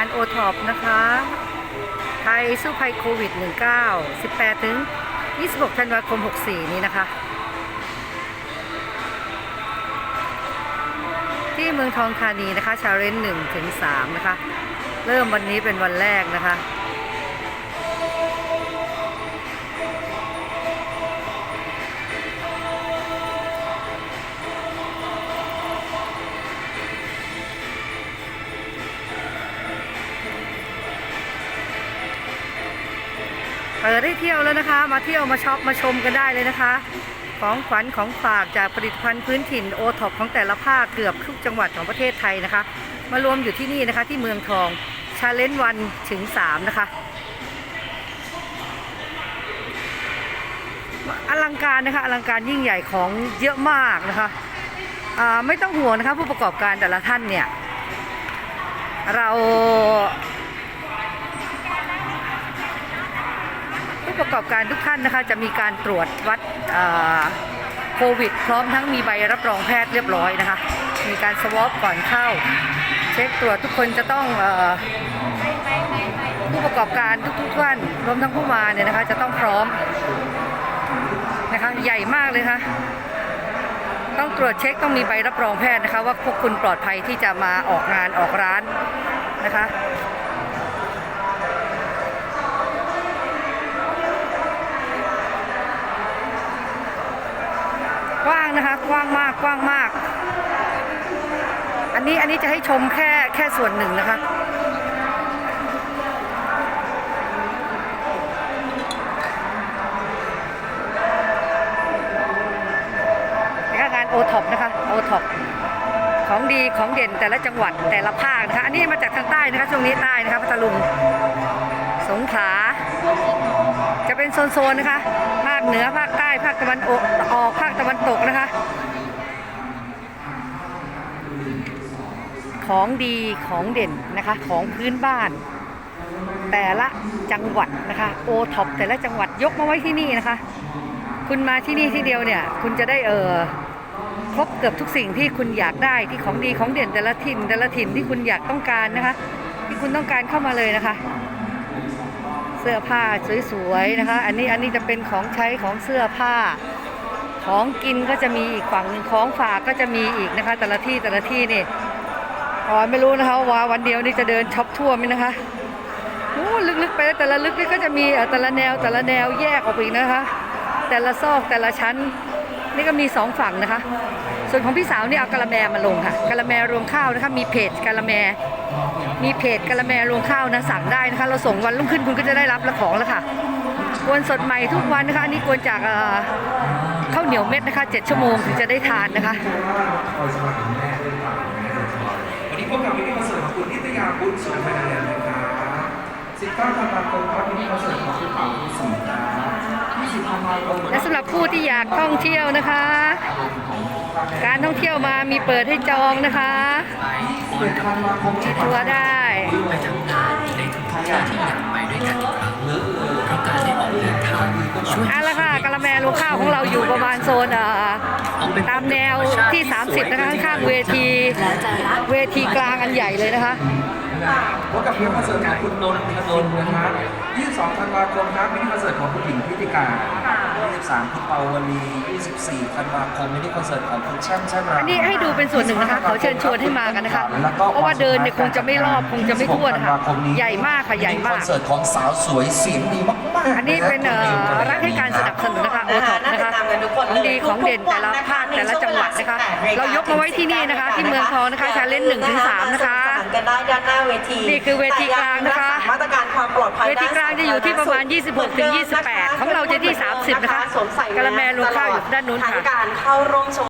านโอท็อปนะคะ ไทยสู้ภัยโควิด 19 18 ถึง 26 ธันวาคม 64 นี้นะคะ ที่เมืองทองธานีนะคะชาเลนจ์1ถึง3นะคะ เริ่มวันนี้เป็นวันแรกนะคะ เปิดได้เที่ยวแล้วนะคะ มาเที่ยวมาช็อปมาชมกันได้เลยนะคะ ของขวัญของฝากจากผลิตภัณฑ์พื้นถิ่นโอท็อปของแต่ละภาคเกือบทุกจังหวัดของประเทศไทยนะคะ มารวมอยู่ที่นี่นะคะ ที่เมืองทองชาเลนจ์วันถึง 3 นะคะอลังการนะคะอลังการยิ่งใหญ่ของเยอะมากนะคะไม่ต้องห่วงนะคะผู้ประกอบการแต่ละท่านเนี่ย เรา ประกอบการทุกท่านนะคะจะมีการตรวจวัดโควิด พร้อมทั้งมีใบรับรองแพทย์เรียบร้อยนะคะ มีการสวอปก่อนเข้า เช็คตรวจทุกคนจะต้องผู้ประกอบการทุกๆท่านรวมทั้งผู้มาเนี่ยนะคะ จะต้องพร้อมนะคะใหญ่มากเลยค่ะต้องตรวจเช็คต้องมีใบรับรองแพทย์นะคะ ว่าพวกคุณปลอดภัยที่จะมาออกงานออกร้านนะคะ กว้างนะคะ กว้างมากกว้างมาก อันนี้อันนี้จะให้ชมแค่แค่ส่วนหนึ่งนะคะงานโอท็อปนะคะโอท็อปของดีของเด่นแต่ละจังหวัดแต่ละภาคนะคะ อันนี้มาจากทางใต้นะคะ ช่วงนี้ใต้นะคะพัทลุงสงขลาจะเป็นโซนๆนะคะ คเหนือภาคใต้ภาคตะวันออกออกภาคตะวันตกนะคะ ของดีของเด่นนะคะของพื้นบ้าน แต่ละจังหวัดนะคะโอท็อปแต่ละจังหวัดยกมาไว้ที่นี่นะคะ คุณมาที่นี่ที่เดียวเนี่ย คุณจะได้เออครบเกือบทุกสิ่งที่คุณอยากได้ที่ของดีของเด่นแต่ละถิ่นแต่ละถิ่นที่คุณอยากต้องการนะคะ ที่คุณต้องการเข้ามาเลยนะคะ เสื้อผ้าสวยๆนะคะ อันนี้อันนี้จะเป็นของใช้ของเสื้อผ้า ของกินก็จะมีอีกฝั่งหนึ่งของฝากก็จะมีอีกนะคะ แต่ละที่แต่ละที่นี่อ๋อไม่รู้นะคะว่าวันเดียวนี่จะเดินช็อปทั่วไหมนะคะโอ้ลึกๆไปแล้วแต่ละลึกนี่ก็จะมีแต่ละแนวแต่ละแนวแยกออกไปอีกนะคะ แต่ละซอกแต่ละชั้น นี่ก็มีสองฝั่งนะคะ ส่วนของพี่สาวนี่เอากะละแมมาลงค่ะกะละแมรวงข้าวนะคะมีเพจกะละแม มีเพจกะละแมรวงข้าวนะสั่งได้นะคะ เราส่งวันรุ่งขึ้นคุณก็จะได้รับละของแล้วค่ะกวนสดใหม่ทุกวันนะคะอันนี้กวนจากข้าวเหนียวเม็ดนะคะ 7 ชั่วโมงถึงจะได้ทานนะคะวันนี้พบกับมินิคอนเสิร์ตของคุณนิตยาบุญสุนทรเดชนะครับ19ธันวาคมครับมินิคอนเสิร์ต และสำหรับผู้ที่อยากท่องเที่ยวนะคะ การท่องเที่ยวมามีเปิดให้จองนะคะ11ธันวาคมมีทัวร์ได้ไปทำงานในทุกที่ที่อยากไปด้วยกันเพราะการได้ออกเดินทางช่วยเอาละค่ะกะละแมรวงข้าวของเราอยู่ประมาณโซนอ่อตามแนวที่ 30 นะคะข้างเวทีเวทีกลางอันใหญ่เลยนะคะพบกับมินิคอนเสิร์ตของคุณนนทนนท์นะครับ22ธันวาคมครับมินิคอนเสิร์ตของคุณหญิงพิธิกา 23 คุณเปาวลี 24ธันวาคมมินิคอนเสิร์ตของคุณแช่มแช่มราอันนี้ให้ดูเป็นส่วนหนึ่งนะคะขอเชิญชวนให้มากันนะคะเพราะว่าเดินเนี่ยคงจะไม่รอบคงจะไม่ทั่วนะคะใหญ่มากค่ะใหญ่คมาอกนเสิร์ตของสาวสวยเสียงดีมากๆอันนี้เป็นเอ่อรัฐให้การสนับสนุนนะคะโอท็อปนะคะของดีของเด่นแต่ละภาคแต่ละจังหวัดนะคะ เรายกมาไว้ที่นี่นะคะ ที่เมืองทองนะคะชาเลนจ์หนึ่งถึงสามนะคะกันได้ด้านหน้าเวทีนี่คือเวทีกลางนะคะ แต่ยังรักษามาตรการความปลอดภัยเวทีกลางจะอยู่ที่ประมาณด้น26ถึง28 ของเราจะที่ 30 นะคะสวมใส่กะละแมรวมข้าวอยู่ด้านนู้นค่ะทั้งการเข้าร่วมชม